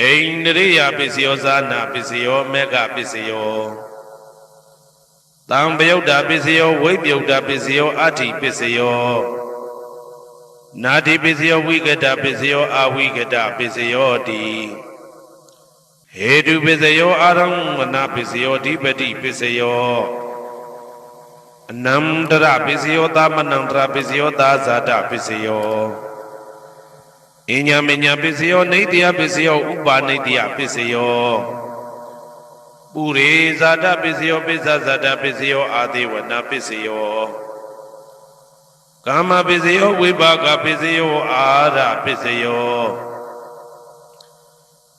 အိန္ဒရိယပစ္စယောဇာနာပစ္စယောမေဃပစ္စယောတံပယုတ်တာပစ္စယောဝိပယုတ်တာပစ္စယောအဋ္ဌိပစ္စယောနာတိပစ္စယောဝိကတပစ္စယောအဝိကတပစ္စယောတိဟေတုပစ္စယောအာရမဏပစ္စယောဓိပတိပစ္စယောအနန္တရပစ္စယောသမနန္တရပစ္စယောသာဇာတပစ္စယော အညမညပစ္စယောနေတယပစ္စယောဥပါနေတယပစ္စယောပုရိဇာတပစ္စယောပစ္စဇာတပစ္စယောအာသေဝနာပစ္စယောကာမပစ္စယောဝိပါကပစ္စယောအာရပစ္စယော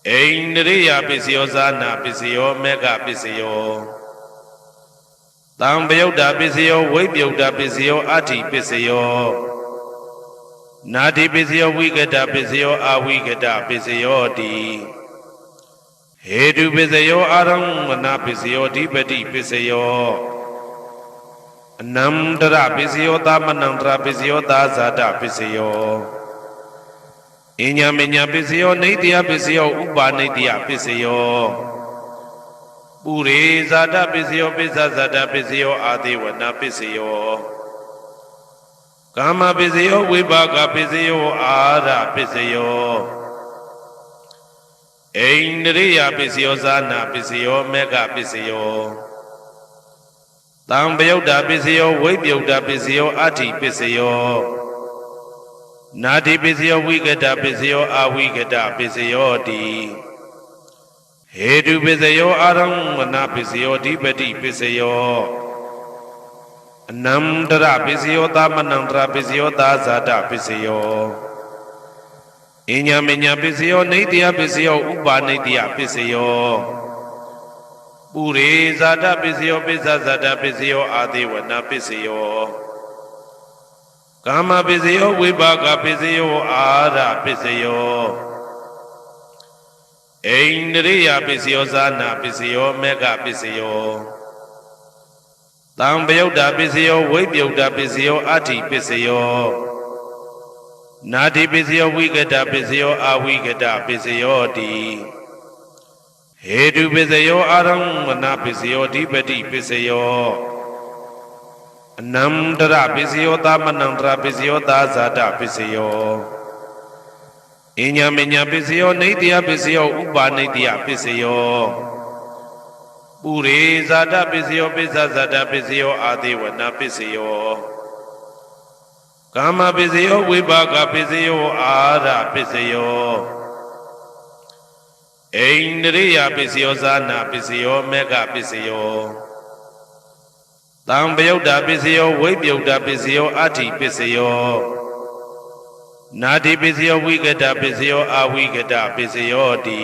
အိန္ဒရိယပစ္စယောဇာနာပစ္စယောမေဃပစ္စယောတံပယုတ်တာပစ္စယောဝိပယုတ်တာပစ္စယောအဋ္ဌိပစ္စယော နာတိပစ္စယောဝိကတပစ္စယောအဝိကတပစ္စယောတိဟေတုပစ္စယောအာရမဏပစ္စယောဓိပတိပစ္စယောအနန္တရပစ္စယောသမနန္တရပစ္စယောသာဇာတပစ္စယောအညမညပစ္စယောနေတယပစ္စယောဥပါနေတယပစ္စယောပုရိဇာတပစ္စယောပစ္စဇာတပစ္စယောအာသေဝနာပစ္စယော ကာမပစ္စယောဝိပါကပစ္စယောအာရပစ္စယောအိန္ဒရိယပစ္စယောဇာနာပစ္စယောမေဃပစ္စယောတံပယုတ်တာပစ္စယောဝိပယုတ်တာပစ္စယောအဋ္ဌိပစ္စယောနာတိပစ္စယောဝိကတပစ္စယောအဝိကတပစ္စယောတိဟေတုပစ္စယောအာရမဏပစ္စယောဓိပတိပစ္စယော အနန္တရပစ္စယောသမနန္တရပစ္စယောသာဇာတပစ္စယောအညမညပစ္စယောနေတယပစ္စယောဥပါနေတယပစ္စယောပုရိဇာတပစ္စယောပစ္စဇာတပစ္စယောအာသေဝနာပစ္စယောကာမပစ္စယောဝိပါကပစ္စယောအာရပစ္စယောအိန္ဒရိယပစ္စယောဇာနာပစ္စယောမေဃပစ္စယော တံပယုတ်တာပစ္စယောဝိပယုတ်တာပစ္စယောအဋ္ဌိပစ္စယောနာတိပစ္စယောဝိကတပစ္စယောအဝိကတပစ္စယောတိဟေတုပစ္စယောအာရမဏပစ္စယောဓိပတိပစ္စယောအနန္တရပစ္စယောသမနန္တရပစ္စယောသာဇာတပစ္စယောအညမညပစ္စယောနေတယပစ္စယောဥပါနေတယပစ္စယော ပုရိဇာတပစ္စယောပစ္စဇာတပစ္စယောအာသေဝနာပစ္စယောကာမပစ္စယောဝိပါကပစ္စယောအာရပစ္စယောအိန္ဒရိယပစ္စယောဇာနာပစ္စယောမေဃပစ္စယောတံပယုတ်တာပစ္စယောဝိပယုတ်တာပစ္စယောအဋ္ဌိပစ္စယောနာတိပစ္စယောဝိကတပစ္စယောအဝိကတပစ္စယောတိ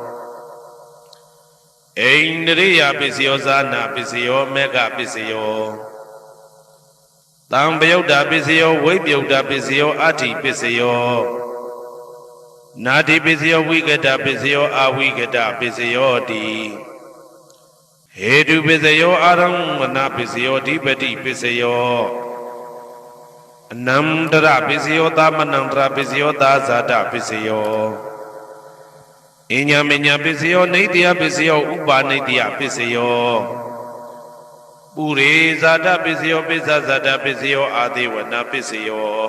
အိန္ဒရိယပစ္စယောဇာနာပစ္စယောမေဃပစ္စယောတံပယုတ်တာပစ္စယောဝိပယုတ်တာပစ္စယောအဋ္ဌိပစ္စယောနာတိပစ္စယောဝိကတပစ္စယောအဝိကတပစ္စယောတိဟေတုပစ္စယောအာရမဏပစ္စယောဓိပတိပစ္စယောအနန္တရပစ္စယောသမနန္တရပစ္စယောသာဇာတပစ္စယော အညမညပစ္စယောနေတယပစ္စယောဥပါနေတယပစ္စယောပုရိဇာတပစ္စယောပစ္စဇာတပစ္စယောအာသေဝနာပစ္စယော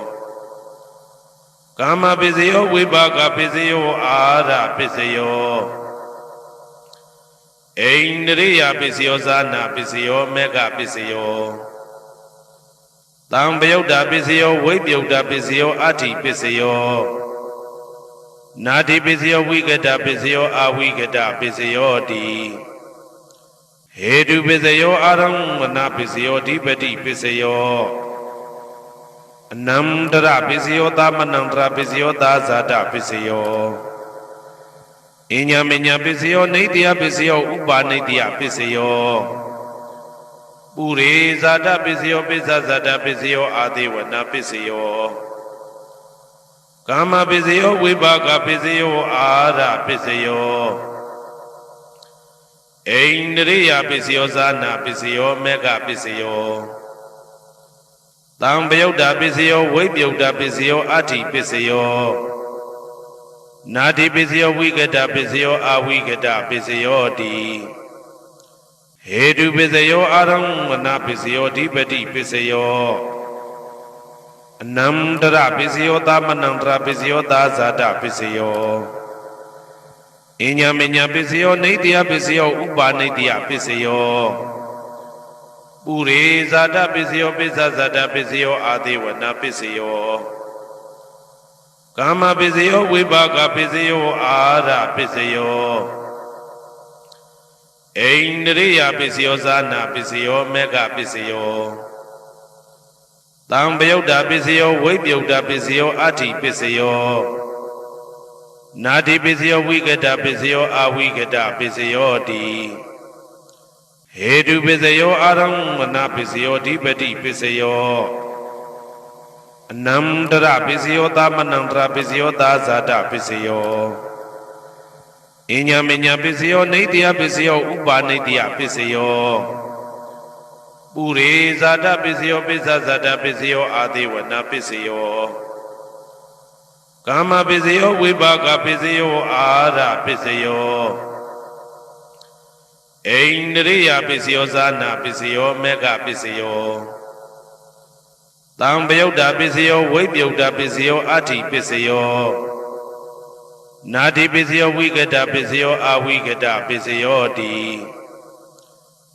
ကာမပစ္စယောဝိပါကပစ္စယောအာရပစ္စယောအိန္ဒြိယပစ္စယောဇာနာပစ္စယောမေဃပစ္စယောတံပယုတ်တာပစ္စယောဝိပယုတ်တာပစ္စယောအဋ္ဌိပစ္စယော နာတိပစ္စယောဝိကတပစ္စယောအဝိကတပစ္စယောတိဟေတုပစ္စယောအာရမဏပစ္စယောဓိပတိပစ္စယောအနန္တရပစ္စယောသမနန္တရပစ္စယောသာဇာတပစ္စယောအညာမညာပစ္စယောနေတယပစ္စယောဥပါနေတယပစ္စယောပုရိဇာတပစ္စယောပိစ္ဆဇာတပစ္စယောအာတိဝနာပစ္စယော ကာမပစ္စယောဝိပါကပစ္စယောအာရပစ္စယောအိန္ဒြိယပစ္စယောဇာနာပစ္စယောမေဃပစ္စယောတံပယုတ်တာပစ္စယောဝိပယုတ်တာပစ္စယောအဋ္ဌိပစ္စယောနာတိပစ္စယောဝိကတပစ္စယောအဝိကတပစ္စယောတိဟေတုပစ္စယောအာရမဏပစ္စယောဓိပတိပစ္စယော အနန္တရပစ္စယောသမနန္တရပစ္စယောသာဇာတပစ္စယောအညာမညာပစ္စယောနေတယပစ္စယောဥပါနေတယပစ္စယောပုရိဇာတပစ္စယောပိစ္ဆဇာတပစ္စယောအာတိဝနာပစ္စယောကာမပစ္စယောဝိပါကပစ္စယောအာရပစ္စယောအိန္ဒြိယပစ္စယောဇာနာပစ္စယောမေဃပစ္စယော တံပယုတ်တာပစ္စယောဝိပယုတ်တာပစ္စယောအဋ္ဌိပစ္စယောနာတိပစ္စယောဝိကတပစ္စယောအဝိကတပစ္စယောတိဟေတုပစ္စယောအာရမဏပစ္စယောဓိပတိပစ္စယောအနန္တရပစ္စယောသမနန္တရပစ္စယောသာဇာတပစ္စယောအညာမညာပစ္စယောနေတယပစ္စယောဥပါနေတယပစ္စယော ပုရိဇာတပစ္စယောပိစ္ဆဇာတပစ္စယောအာတိဝနာပစ္စယောကာမပစ္စယောဝိပါကပစ္စယောအာရပစ္စယောအိန္ဒြိယပစ္စယောဇာနာပစ္စယောမေဃပစ္စယောတံပယုတ်တာပစ္စယောဝိပယုတ်တာပစ္စယောအဋ္ဌိပစ္စယောနာတိပစ္စယောဝိကတပစ္စယောအဝိကတပစ္စယောတိ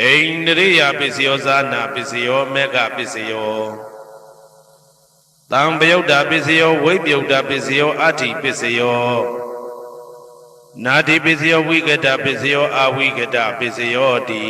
အိန္ဒြိယပစ္စယောဇာနာပစ္စယောမေဃပစ္စယောတံပယုတ်တာပစ္စယောဝိပယုတ်တာပစ္စယောအဋ္ဌိပစ္စယောနာတိပစ္စယောဝိကတပစ္စယောအဝိကတပစ္စယောတိ